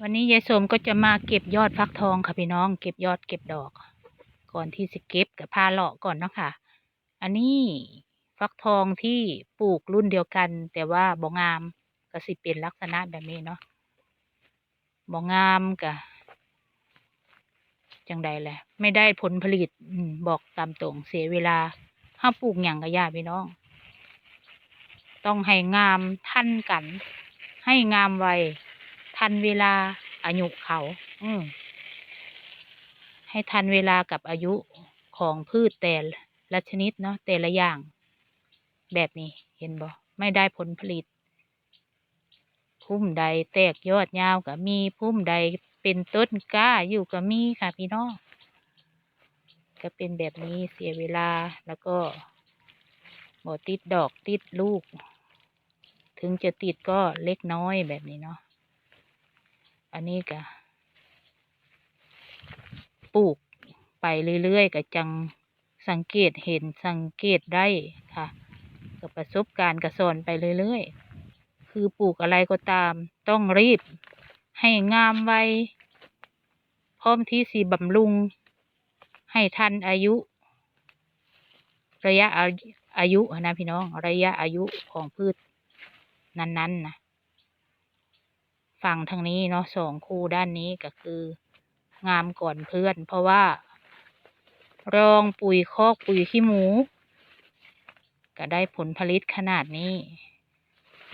วันนี้ยายสมก็จะมาเก็บยอดฟักทองค่ะพี่น้อง เก็บยอดเก็บดอก ก่อนที่จะเก็บกับพาเลาะก่อนเนาะค่ะ อันนี้ฟักทองที่ปลูกรุ่นเดียวกัน แต่ว่าบ่งามก็สิเป็นลักษณะแบบนี้เนาะบ่งามกะจังใดแหละไม่ได้ผลผลิตบอกตามตรงเสียเวลาห้าปลูกอย่างกระยาพี่น้อง ต้องให้งามทันกัน ให้งามไว ทันเวลาอายุเขา อืมให้ทันเวลากับอายุของพืชแต่ละชนิดเนาะแต่ละอย่าง แบบนี้เห็นบ่ไม่ได้ผลผลิต พุ่มใดแตกยอดยาวก็มีพุ่มใดเป็นต้นกล้าอยู่ก็มีค่ะพี่น้องก็เป็นแบบนี้เสียเวลาแล้วก็บ่ติดดอกติดลูก ถึงจะติดก็เล็กน้อยแบบนี้เนาะ อันนี้ก็ปลูกไปเรื่อยๆก็จังสังเกตเห็นสังเกตได้ค่ะกับประสบการณ์กระสอนไปเรื่อยๆ คือปลูกอะไรก็ตาม ต้องรีบ ให้งามไวพร้อมที่สีบำรุง ให้ทันอายุ ระยะอายุอายุนะพี่น้อง ระยะอายุของพืชนั้นๆนะ ฝั่งทางนี้เนาะสองคู่ด้านนี้ก็คือ งามก่อนเพื่อน เพราะว่า รองปุ๋ยคอกปุ๋ยขี้หมู ก็ได้ผลผลิตขนาดนี้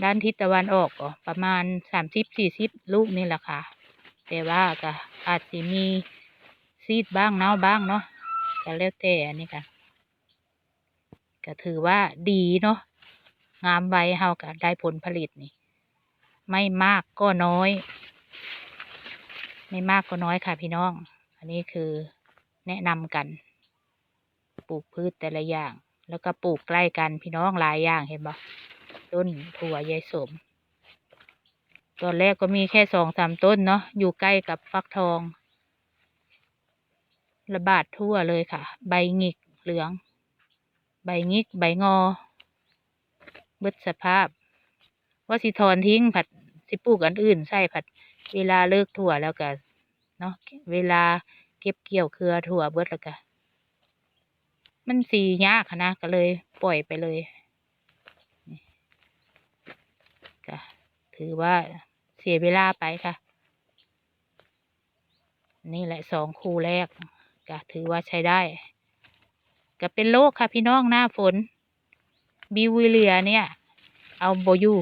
ด้านทิศตะวันออกก็ประมาณสามสิบสี่สิบลูกนี่แหละค่ะ แต่ว่าก็อาจจะมีซีดบ้างเน่าบ้างเนาะก็แล้วแต่อันนี้ค่ะก็ถือว่าดีเนาะงามไวเฮาก็ได้ผลผลิตนี่ ไม่มากก็น้อย ไม่มากก็น้อยค่ะพี่น้อง อันนี้คือแนะนำกัน ปลูกพืชแต่ละอย่าง แล้วก็ปลูกใกล้กันพี่น้องหลายอย่างเห็นบ่ต้นถั่วยายสมตอนแรกก็มีแค่สองสามต้นเนาะอยู่ใกล้กับฟักทอง ระบาดทั่วเลยค่ะ ใบหงิกเหลือง ใบหงิก ใบงอ เบิดสภาพ ว่าสิถอนทิ้งผัด สิปลูกอันอื่นใส่ผัด เวลาเลิกถั่วแล้วก็เนาะเวลาเก็บเกี่ยวเครือถั่วเบิดแล้วก็มันสียากนะก็เลยปล่อยไปเลยก็ถือว่าเสียเวลาไปค่ะ นี่แหละสองคู่แรกก็ถือว่าใช้ได้ ก็เป็นโรคค่ะพี่น้องหน้าฝน บิวเลียเนี่ย เอาโบยู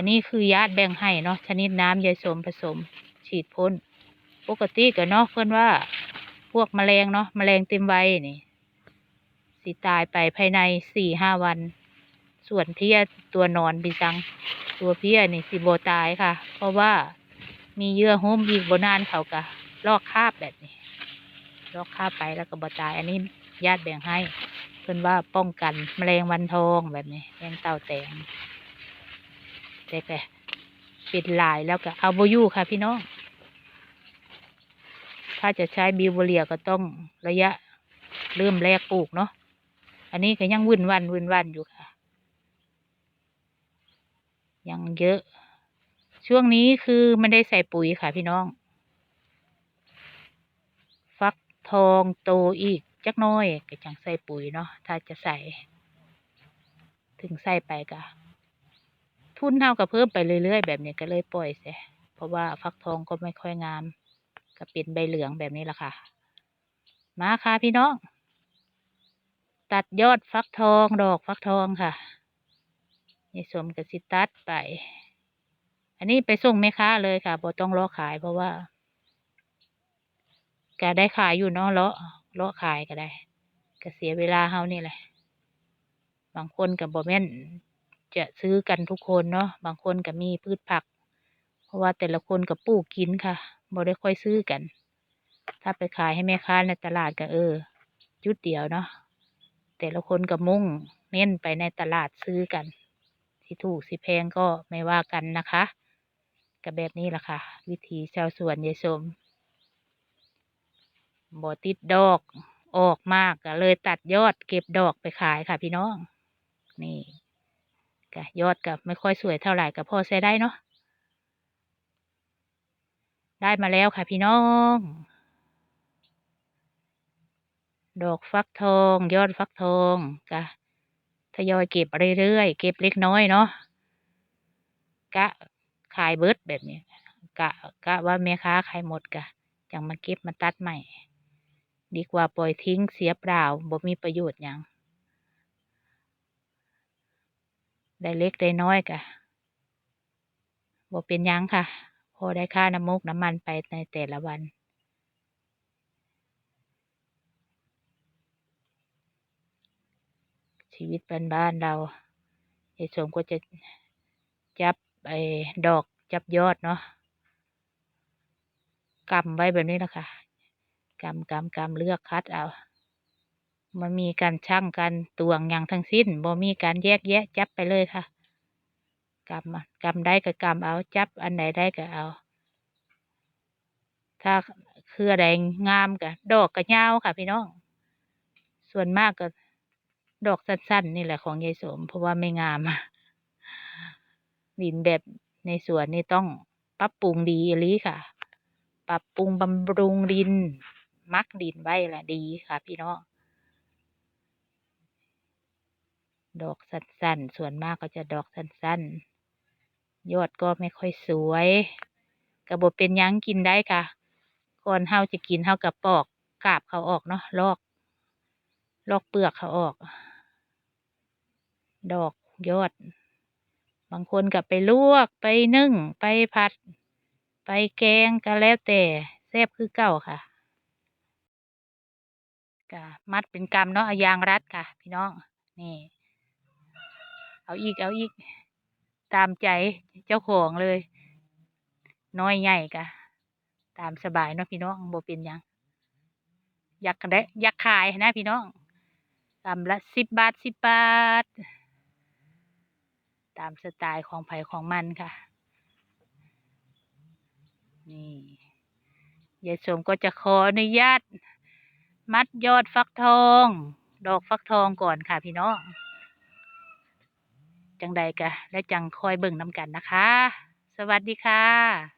อันนี้คือญาติแบ่งให้เนาะชนิดน้ำยายสมผสม ฉีดพ่นปกติก็เนาะเพื่อนว่า พวกแมลงเนาะแมลงเต็มวัยนี่สิตายไปภายในสี่ห้าวัน ส่วนเพี้ยตัวนอนบิจัง ตัวเพี้ยนี่สิโบตายค่ะ เพราะว่ามีเยื่อหุ้มอีกบนานเขากะลอกคาบแบบนี้ ลอกคาบไปแล้วก็บตาย อันนี้ญาติแบ่งให้ เพื่อนว่าป้องกันแมลงวันทองแบบนี้แมลงเต่าแตง แต่แกปิดลายแล้วก็เอาโบอยูค่ะพี่น้อง ถ้าจะใช้บิวเบเรียก็ต้องระยะเริ่มแรกปลูกเนาะ อันนี้ก็ยังวุ่นวันวุ่นวันอยู่ค่ะ ยังเยอะ ช่วงนี้คือไม่ได้ใส่ปุ๋ยค่ะพี่น้อง ฟักทองโตอีกจักน้อยก็จังใส่ปุ๋ยเนาะ ถ้าจะใส่ ถึงใส่ไปก็ ทุนเท่ากับเพิ่มไปเรื่อยๆ แบบนี้ก็เลยปล่อยเสียเพราะว่าฟักทองก็ไม่ค่อยงาม ก็เป็นใบเหลืองแบบนี้แหละค่ะ มาค่ะพี่น้อง ตัดยอดฟักทองดอกฟักทองค่ะนี่สมกับสิตัดไป อันนี้ไปส่งแม่ค้าเลยค่ะบ่ต้องรอขายเพราะว่าก็ได้ขายอยู่เนาะเลาะเลาะขายก็ได้ ก็เสียเวลาเฮานี่แหละ บางคนกับบ่แม่น จะซื้อกันทุกคนเนาะบางคนก็มีพืชผัก เพราะว่าแต่ละคนกับปลูกกินค่ะบ่ได้ค่อยซื้อกัน ถ้าไปขายให้แม่ค้าในตลาดก็เออ จุดเดียวเนาะแต่ละคนกับมุ่งเน้นไปในตลาดซื้อกันสิถูกสิแพงก็ไม่ว่ากันนะคะก็แบบนี้แหละค่ะ วิธีชาวสวนยายสมบ่ติดดอกออกมากก็เลยตัดยอดเก็บดอกไปขายค่ะพี่น้อง นี่ ก็ยอดกับไม่ค่อยสวยเท่าไหร่กับพอใช้ได้เนาะได้มาแล้วค่ะพี่น้อง ดอกฟักทอง ยอดฟักทองกะทยอยเก็บเรื่อยๆเก็บเล็กน้อยเนาะกะขายเบิดแบบนี้กะกะว่าแม่ค้าขายหมดกะจังมาเก็บมาตัดใหม่ ดีกว่าปล่อยทิ้งเสียเปล่าบ่มีประโยชน์ยัง ได้เล็กได้น้อยกะบ่เป็นยังค่ะ พอได้ค่าน้ำมูกน้ำมันไปในแต่ละวัน ชีวิตบ้านเราไอ้สมก็จะจับไอ้ดอกจับยอดเนาะกำไว้แบบนี้แหละค่ะกำกำกำเลือกคัดเอา มันมีการชั่งการตวงอย่างทั้งสิ้นบ่มีการแยกแยะจับไปเลยค่ะกำอะกำได้ก็กำเอาจับอันไหนได้ก็เอา ถ้าเครือแดงงามก็ดอกก็ยาวค่ะ พี่น้อง ส่วนมากก็ดอกสั้นๆนี่แหละของยายสม เพราะว่าไม่งามดินแบบในสวนนี่ต้องปรับปรุงดีอลีค่ะ ปรับปรุงบำรุงดิน มักดินไว้แหละดีค่ะ พี่น้อง ดอกสั้นๆ ส่วนมากก็จะดอกสั้นๆ ยอดก็ไม่ค่อยสวยกระบบเป็นยังกินได้ค่ะก่อนเฮาจะกินเฮากับปอกกาบเขาออกเนาะลอก ลอกเปลือกเขาออก ดอกยอด บางคนก็ไปลวกไปนึ่ง ไปผัด ไปแกงก็แล้วแต่แซ่บคือเก่าค่ะก็มัดเป็นกำเนาะอายางรัดค่ะ พี่น้อง นี่ เอาอีกเอาอีก ตามใจเจ้าของเลย น้อยใหญ่กะ ตามสบายเนาะพี่น้องบ่เป็นยังอยากได้อยากขายนะพี่น้องกำละสิบบาทสิบบาท ตามสไตล์ของไผ่ของมันค่ะ นี่ยายสมก็จะขออนุญาต มัดยอดฟักทอง ดอกฟักทองก่อนค่ะพี่น้อง จังใดกะ และจังคอยเบิ่งนำกันนะคะ สวัสดีค่ะ